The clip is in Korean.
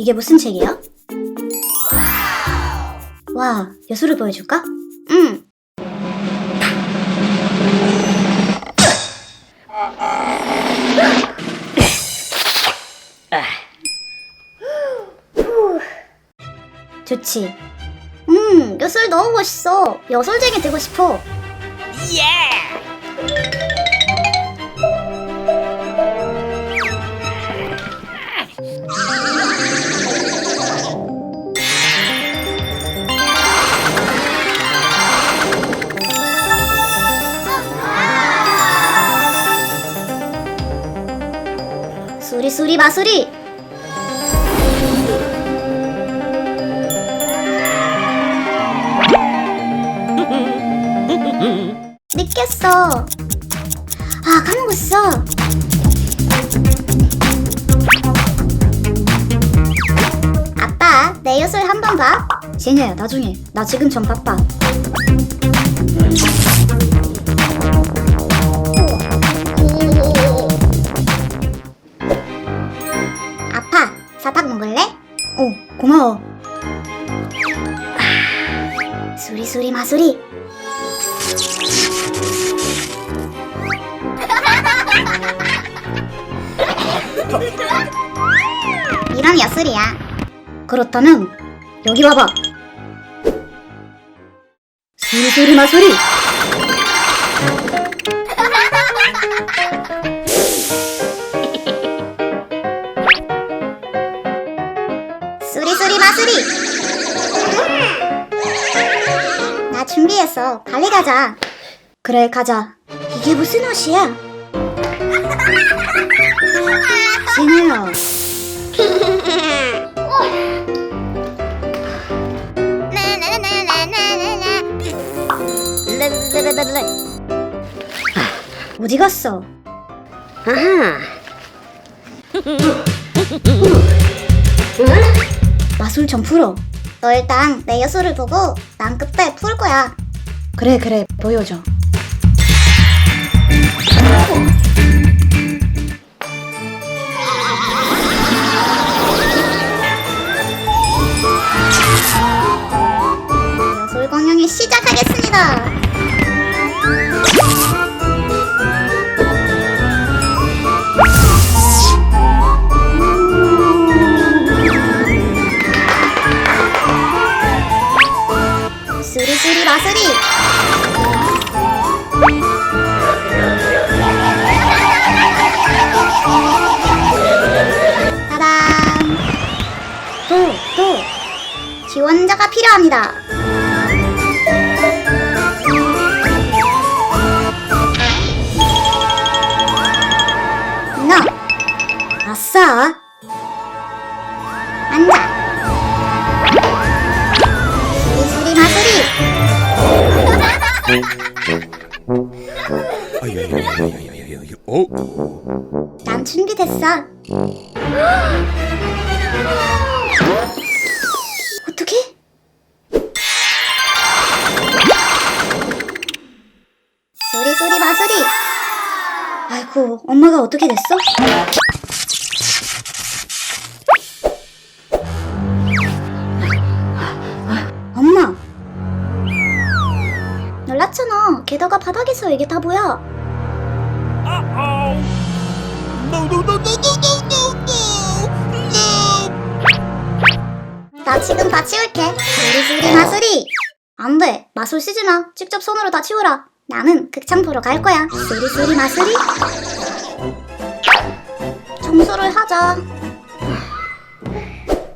이게 무슨 책이야? 와, 여수를 보여줄까? 응. 좋지. 음, 여술 너무 멋있어. 여술쟁이 되고 싶어. 수리 수리 마수리. 느꼈어. 아 까먹었어. 아빠 내 요술 한번 봐. 신혜야 나중에. 나 지금 좀 바빠 사탕 먹을래? 오 고마워. 아, 수리수리 마수리. 이런 여술이야. 그렇다면 여기 와봐. 수리수리 마수리 마수리 나 준비했어. 빨리 가자. 그래 가자. 이게 무슨 옷이야? 진우야. 어디 갔어? 마술 좀 풀어. 너 일단 내 여술을 보고 난 그때 풀 거야. 그래 그래 보여줘. 마수리 따단. 또, 또 지원자가 필요합니다. 너 아싸. 앉아 어? 난 준비됐어. 어떻게? 소리 소리 마소리. 아이고, 엄마가 어떻게 됐어? 놀랐잖아. 게다가 바닥에서 이게 다 뭐야? 나 지금 다 치울게. 수리수리 마수리. 안 돼. 마술 쓰지 마. 직접 손으로 다 치워라. 나는 극장 보러 갈 거야. 수리수리 마수리. 청소를 하자.